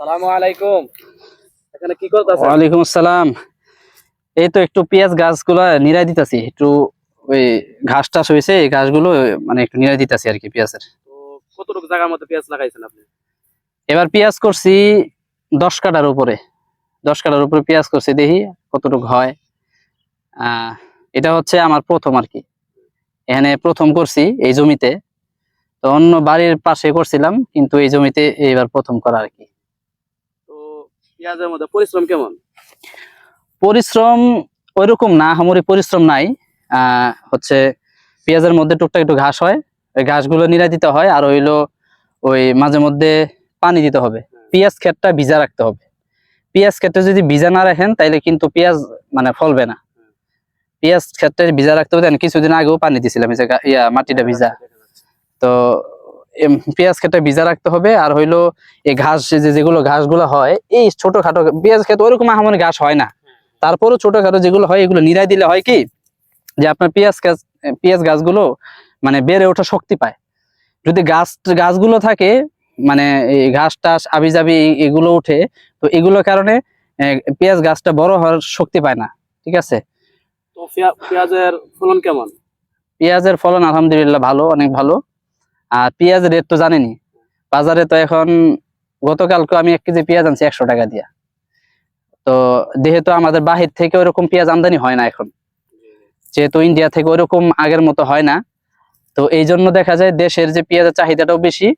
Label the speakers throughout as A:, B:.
A: সালামু আলাইকুম। এখানে কি করতেছেন?
B: ওয়ালাইকুম আসসালাম। এই তো একটু পেঁয়াজ গাছগুলো নিরাই দিতেছি একটু ওই ঘাস টাস হয়েছে এই ঘাসগুলো মানে একটু নিরাই দিতেছি আর কি পেঁয়াজের।
A: তো কতটুকু জায়গার মধ্যে পেঁয়াজ লাগাইছেন আপনি?
B: এবার পেঁয়াজ করছি দশ কাটার উপরে। দশ কাটার উপরে পেঁয়াজ করছি দেখি কতটুকু হয়। আহ, এটা হচ্ছে আমার প্রথম আর কি। এখানে প্রথম করছি এই জমিতে। তো অন্য বাড়ির পাশে করছিলাম কিন্তু এই জমিতে এইবার প্রথম করা আর কি।
A: পেঁয়াজের মধ্যে পরিশ্রম কেমন?
B: পরিশ্রম ওইরকম না হামরি পরিশ্রম নাই। আহ, হচ্ছে পেঁয়াজের মধ্যে টুকটাক একটু ঘাস হয় ওই ঘাসগুলো নিরা দিতে হয় আর হইল ওই মাঝে মধ্যে পানি দিতে হবে। পেঁয়াজ ক্ষেতটা ভিজা রাখতে হবে। পেঁয়াজ ক্ষেতটা যদি ভিজা না রাখেন তাইলে কিন্তু পেঁয়াজ মানে ফলবে না। পেঁয়াজ ক্ষেতটা ভিজা রাখতে হবে কিছুদিন আগেও পানি দিছিলাম ইয়া মাটিটা ভিজা। তো পেঁয়াজ খেতে ভিজা রাখতে হবে। আর হইল এই ঘাস যে যেগুলো ঘাসগুলো হয় এই ছোটখাটো পেঁয়াজ খেতে ওরকম আহামরি ঘাস হয় না। তারপরও ছোটখাটো যেগুলো হয় এগুলো নিরাই দিলে হয় কি? যে আপনার পেঁয়াজ গাছ পেঁয়াজ গাছগুলো মানে বেড়ে ওঠা শক্তি পায়। যদি গাছ গাছগুলো থাকে মানে এই ঘাস টাস আবি যাবি এগুলো উঠে তো এগুলোর কারণে পেঁয়াজ গাছটা বড় হওয়ার শক্তি পায় না। ঠিক আছে?
A: তো পেঁয়াজের ফলন কেমন?
B: পেঁয়াজের ফলন আলহামদুলিল্লাহ ভালো অনেক ভালো। আর পেঁয়াজের রেট তো জানেনি বাজারে তো এখন গতকালকে আমি এক কেজি পেঁয়াজ আনছি একশো টাকা দিয়া। তো যেহেতু আমাদের বাহির থেকে ওরকম পেঁয়াজ আমদানি হয় না এখন যেহেতু ইন্ডিয়া থেকে ওরকম আগের মতো হয় না তো এই জন্য দেখা যায় দেশের যে পেঁয়াজের চাহিদাটাও বেশি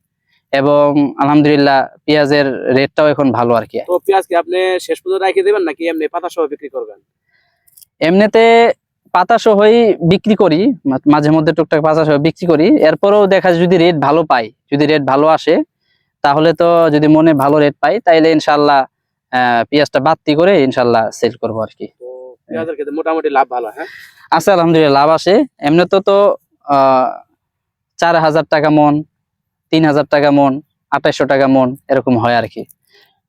B: এবং আলহামদুলিল্লাহ পেঁয়াজের রেটটাও এখন ভালো আর কি।
A: তো পেঁয়াজ কি আপনি শেষ পর্যন্ত রেখে দেবেন নাকি এমনি পাতা সহ বিক্রি করবেন?
B: এমনিতে পাতা সহই বিক্রি করি মাঝে মধ্যে টুকটাক পাতা সহ বিক্রি করি। এরপরেও দেখা যায় যদি রেট ভালো পাই যদি রেট ভালো আসে তাহলে তো যদি মনে ভালো রেট পাই তাইলে ইনশাল্লাহ পেঁয়াজটা বাড়তি করে ইনশাল্লাহ সেল করব আর কি
A: তো মোটামুটি লাভ ভালো হ্যাঁ?
B: আছে আলহামদুলিল্লাহ লাভ আসে এমনিতে তো আহ, চার হাজার টাকা মন তিন হাজার টাকা মন আঠাইশশো টাকা মন এরকম হয় আর কি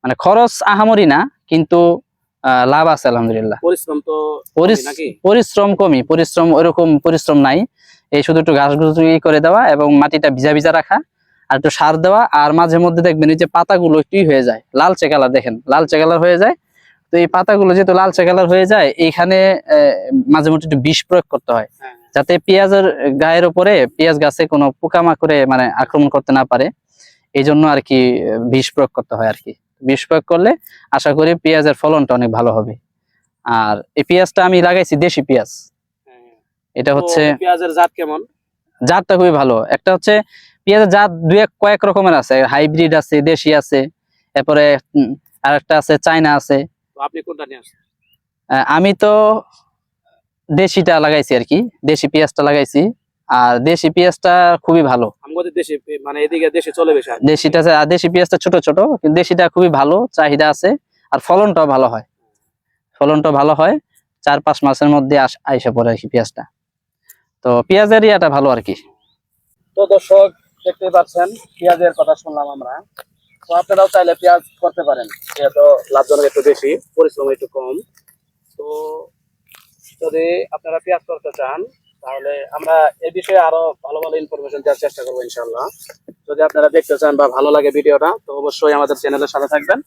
B: মানে খরচ আহামরি না কিন্তু লাভ আছে আলহামদুলিল্লাহ।
A: পরিশ্রম তো
B: পরিশ্রম কমই পরিশ্রম ওরকম পরিশ্রম নাই। এই শুধু একটু ঘাস ই করে দেওয়া এবং মাটিটা ভিজা ভিজা রাখা আর একটু সার দেওয়া আর মাঝে মধ্যে দেখবেন এই যে পাতাগুলো একটু হয়ে যায় লালচে কালার দেখেন লালচে কালার হয়ে যায়। তো এই পাতাগুলো যেহেতু লালচে কালার হয়ে যায় এইখানে আহ, মাঝে মধ্যে একটু বিষ প্রয়োগ করতে হয়।
A: হ্যাঁ।
B: যাতে পেঁয়াজের গায়ের উপরে পেঁয়াজ গাছে কোনো পোকামাকড়ে মানে আক্রমণ করতে না পারে এই জন্য আর কি বিষ প্রয়োগ করতে হয় আর কি। বিষ প্রয়োগ করলে আশা করি পেঁয়াজের ফলনটা অনেক ভালো হবে। আর এই পেঁয়াজটা আমি লাগাইছি দেশি পেঁয়াজ। এটা হচ্ছে
A: পেঁয়াজের জাত কেমন?
B: জাতটা খুবই ভালো। একটা হচ্ছে পেঁয়াজের জাত দুই এক কয়েক রকমের আছে। হাইব্রিড আছে দেশি আছে এরপরে আর একটা আছে চায়না আছে।
A: আপনি কোনটা নিয়ে আসছেন?
B: আমি তো দেশিটা লাগাইছি আর কি। দেশি পেঁয়াজটা লাগাইছি। আর দেশি পেঁয়াজটা খুবই ভালো।
A: আমাদের দেশে মানে এদিকে দেশে চলে বেশি
B: দেশিটা দেশি পেঁয়াজটা ছোট ছোট কিন্তু দেশিটা খুবই ভালো চাহিদা আছে আর ফলনটাও ভালো হয়। ফলনটা ভালো হয় চার পাঁচ মাসের মধ্যে আইসা পড়ে আর কি পেঁয়াজটা। তো পেঁয়াজের ইয়াটা ভালো আর কি।
A: তো দর্শক দেখতে পাচ্ছেন পেঁয়াজের কথা শুনলাম আমরা। তো আপনারাও চাইলে পেঁয়াজ করতে পারেন যেহেতু লাভজনক একটু বেশি পরিশ্রম একটু কম। তো যদি আপনারা পেঁয়াজ করতে চান তাহলে আমরা এ বিষয়ে আরও ভালো ভালো ইনফরমেশন দেওয়ার চেষ্টা করব ইনশাল্লাহ যদি আপনারা দেখতে চান বা ভালো লাগে ভিডিওটা, তো অবশ্যই আমাদের চ্যানেলের সাথে থাকবেন।